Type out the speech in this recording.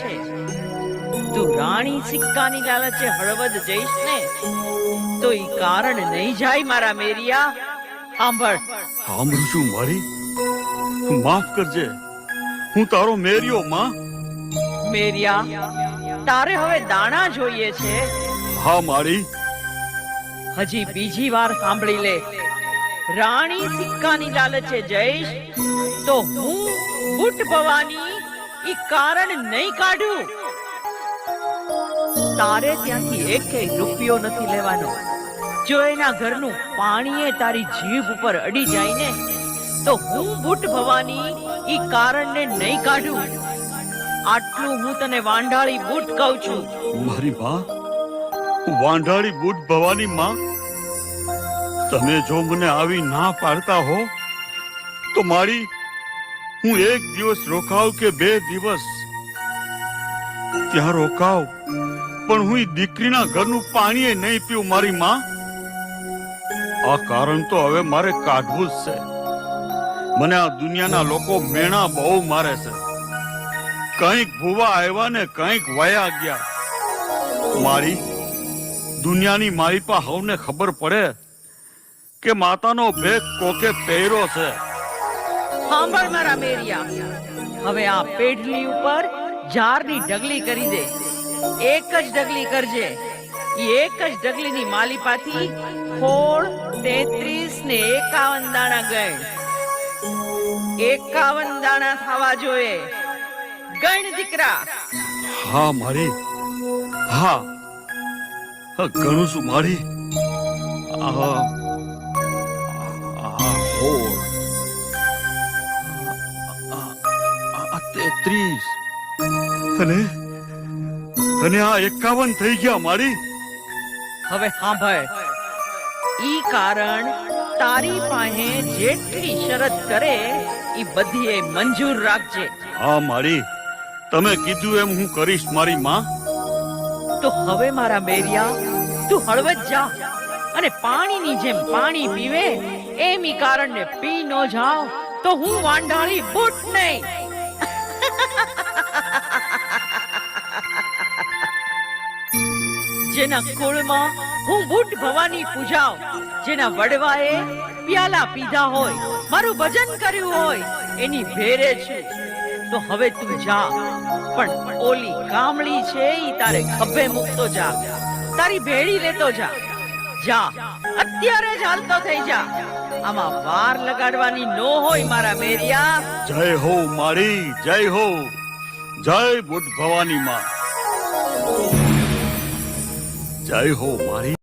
છે. તું રાણી સિક્કાની લાલચે હળવદ જઈશ ને તો ઈ કારણ નહીં જાય મારા મેરિયા. સાંભળ. સાંભળું છું મારી. માફ કરજે. હું તારો મેરિયો માં. મેરિયા તારે હવે દાણા જોઈએ છે. હા મારી. હજી બીજી વાર સાંભળી લે. રાણી સિક્કાની લાલચે જઈશ તો હું બુટ ભવાની ઈ કારણ નહીં કાઢ્યું તારે ત્યાંથી એક રૂપિયો નથી લેવાનો. જો એના ઘરનું પાણીએ તારી જીભ ઉપર અડી જાય ને, તો હું બુટ ભવાની એ કારણને નહીં કાઢું. આટલું હું તને વાંઢાળી બુટ કહું છું. મારી માં વાંઢાળી બુટ ભવાની માં? તમે જો મને આવી ના પાડતા હો, તો મારી હું એક દિવસ રોકાવ કે બે દિવસ? ત્યાં રોકાવ પણ હું દીકરીના ઘરનું પાણીએ નહીં પીવું મારી માં. આ કારણ તો હવે મારે કાઢવું જ છે. મને આ દુનિયાના લોકો મેણા બહુ મારે છે. કંઈક ભૂવા આવ્યા ને કંઈક વયા ગયા. મારી, દુનિયાની મારી પા હવને ખબર પડે કે માતાનો ભેગ કોકે પહેર્યો છે. સાંભળ મારા મેરિયા. હવે આ પેઢલી ઉપર જારની ઢગલી કરી દે. એક જ ઢગલી કરજે. એ એક જ ઢગલીની માલિપાથી ખોળ તેત્રીસ ને એકાવન દાણા ગણ. એકાવન દાણા થવા જોઈએ. ગણ દીકરા. હા, મારી. હા. ઘણું છું, મારી. આ આ અને અને આ એકાવન થઈ ગયા મારી? હવે સાંભળ. ઈ કારણ તારી પાસે જેટલી શરત કરે ઈ બધીએ મંજૂર રાખજે. હા મારી. તમે કીધું એમ હું કરીશ મારી માં. તો હવે મારા મેરિયા તું હળવદ જા. અને પાણીની જેમ પાણી પીવે એમ ઈ કારણને પી ન જાવ તો હું વાંઢાળી ફૂટ નહીં. જેના કુળમાં હું બુટ ભવાની પૂજાવ જેના વડવાએ પ્યાલા પીધા હોય, મારું ભજન કર્યું હોય, એની ભેરે છું. તો હવે તું જા. પણ ઓલી કામળી છે ઈ તારે ખભે મૂકતો જા. તારી ભેળી લેતો જા. જા. અત્યારે હાલતો થઈ જા. આમાં વાર લગાડવાની નો હોય મારા મેરિયા જય હો મારી, જય હો. જય બુદ્ધ ભવાની માં. જય હો મારી.